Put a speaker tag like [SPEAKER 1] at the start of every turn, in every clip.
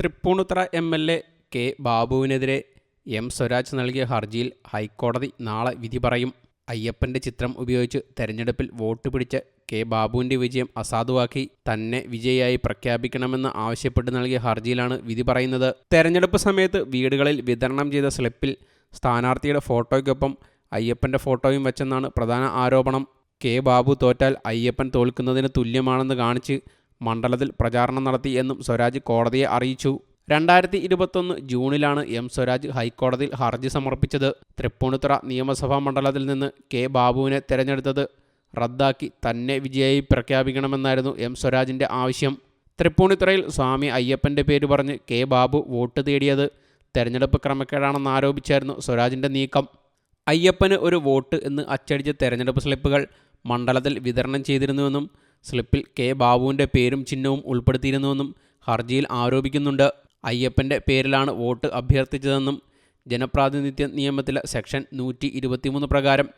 [SPEAKER 1] Tripunithura M L A K ബാബുവിനെതിരെ M Swaraj നൽകിയ ഹർജിയിൽ ഹൈക്കോടതി നാളെ വിധി പറയും. അയ്യപ്പന്റെ ചിത്രം ഉപയോഗിച്ച് തെരഞ്ഞെടുപ്പിൽ വോട്ട് പിടിച്ച കെ ബാബുവിന്റെ വിജയം അസാധുവാക്കി തന്നെ വിജയിയായി പ്രഖ്യാപിക്കണമെന്ന് ആവശ്യപ്പെട്ട് നൽകിയ ഹർജിയിലാണ് വിധി പറയുന്നത്. തെരഞ്ഞെടുപ്പ് സമയത്ത് വീടുകളിൽ വിതരണം ചെയ്ത സ്ലിപ്പിൽ സ്ഥാനാർത്ഥിയുടെ ഫോട്ടോയ്ക്കൊപ്പം അയ്യപ്പന്റെ ഫോട്ടോയും വെച്ചെന്നാണ് പ്രധാന ആരോപണം. കെ ബാബു തോറ്റാൽ അയ്യപ്പൻ തോൽക്കുന്നതിന് തുല്യമാണെന്ന് കാണിച്ച് മണ്ഡലത്തിൽ പ്രചാരണം നടത്തി എന്നും സ്വരാജ് കോടതിയെ അറിയിച്ചു. രണ്ടായിരത്തി ഇരുപത്തൊന്ന് ജൂണിലാണ് എം സ്വരാജ് ഹൈക്കോടതിയിൽ ഹർജി സമർപ്പിച്ചത്. തൃപ്പൂണിത്തുറ നിയമസഭാ മണ്ഡലത്തിൽ നിന്ന് കെ ബാബുവിനെ തെരഞ്ഞെടുത്തത്. റദ്ദാക്കി തന്നെ വിജയായി പ്രഖ്യാപിക്കണമെന്നായിരുന്നു എം സ്വരാജിന്റെ ആവശ്യം. തൃപ്പൂണിത്തുറയിൽ സ്വാമി അയ്യപ്പന്റെ പേര് പറഞ്ഞ് കെ ബാബു വോട്ട് തേടിയത്. തെരഞ്ഞെടുപ്പ് ക്രമക്കേടാണെന്ന് ആരോപിച്ചായിരുന്നു സ്വരാജിന്റെ നീക്കം. അയ്യപ്പന് ഒരു വോട്ട് എന്ന് അച്ചടിച്ച തെരഞ്ഞെടുപ്പ് സ്ലിപ്പുകൾ മണ്ഡലത്തിൽ വിതരണം ചെയ്തിരുന്നുവെന്നും സ്ലിപ്പിൽ കെ ബാബുവിന്റെ പേരും ചിഹ്നവും ഉൾപ്പെടുത്തിയിരുന്നുവെന്നും ഹർജിയിൽ ആരോപിക്കുന്നുണ്ട്. അയ്യപ്പന്റെ പേരിലാണ് വോട്ട് അഭ്യർത്ഥിച്ചതെന്നും ജനപ്രാതിനിധ്യ നിയമത്തിലെ സെക്ഷൻ നൂറ്റി ഇരുപത്തിമൂന്ന് പ്രകാരം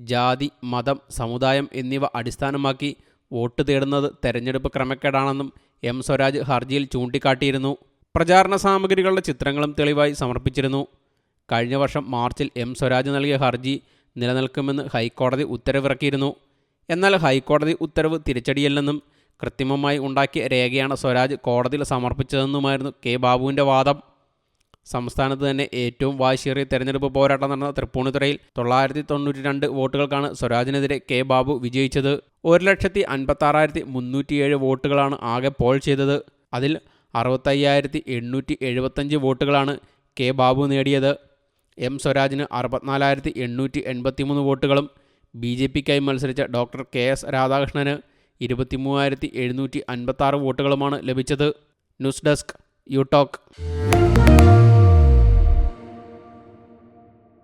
[SPEAKER 1] ജാതി മതം സമുദായം എന്നിവ അടിസ്ഥാനമാക്കി വോട്ട് തേടുന്നത് തെരഞ്ഞെടുപ്പ് ക്രമക്കേടാണെന്നും എം സ്വരാജ് ഹർജിയിൽ ചൂണ്ടിക്കാട്ടിയിരുന്നു. പ്രചാരണ സാമഗ്രികളുടെ ചിത്രങ്ങളും തെളിവായി സമർപ്പിച്ചിരുന്നു. കഴിഞ്ഞ വർഷം മാർച്ചിൽ എം സ്വരാജ് നൽകിയ ഹർജി നിലനിൽക്കുമെന്ന് ഹൈക്കോടതി ഉത്തരവിറക്കിയിരുന്നു. എന്നാൽ ഹൈക്കോടതി ഉത്തരവ് തിരിച്ചടിയല്ലെന്നും കൃത്രിമമായി ഉണ്ടാക്കിയ രേഖയാണ് സ്വരാജ് കോടതിയിൽ സമർപ്പിച്ചതെന്നുമായിരുന്നു കെ ബാബുവിന്റെ വാദം. സംസ്ഥാനത്ത് തന്നെ ഏറ്റവും വാശിയേറിയ തെരഞ്ഞെടുപ്പ് പോരാട്ടം നടന്ന തൃപ്പൂണിത്തുറയിൽ തൊള്ളായിരത്തി തൊണ്ണൂറ്റി രണ്ട് വോട്ടുകൾക്കാണ് സ്വരാജിനെതിരെ കെ ബാബു വിജയിച്ചത്. ഒരു ലക്ഷത്തി അൻപത്താറായിരത്തി മുന്നൂറ്റിയേഴ് വോട്ടുകളാണ് ആകെ പോൾ ചെയ്തത്. അതിൽ അറുപത്തയ്യായിരത്തി എണ്ണൂറ്റി എഴുപത്തഞ്ച് വോട്ടുകളാണ് കെ ബാബു നേടിയത്. എം സ്വരാജിന് അറുപത്തിനാലായിരത്തി എണ്ണൂറ്റി എൺപത്തിമൂന്ന് വോട്ടുകളും ബി ജെ പിക്കായി മത്സരിച്ച ഡോക്ടർ കെ എസ് രാധാകൃഷ്ണന് ഇരുപത്തി മൂവായിരത്തി എഴുന്നൂറ്റി അൻപത്താറ് വോട്ടുകളുമാണ് ലഭിച്ചത്. News desk you talk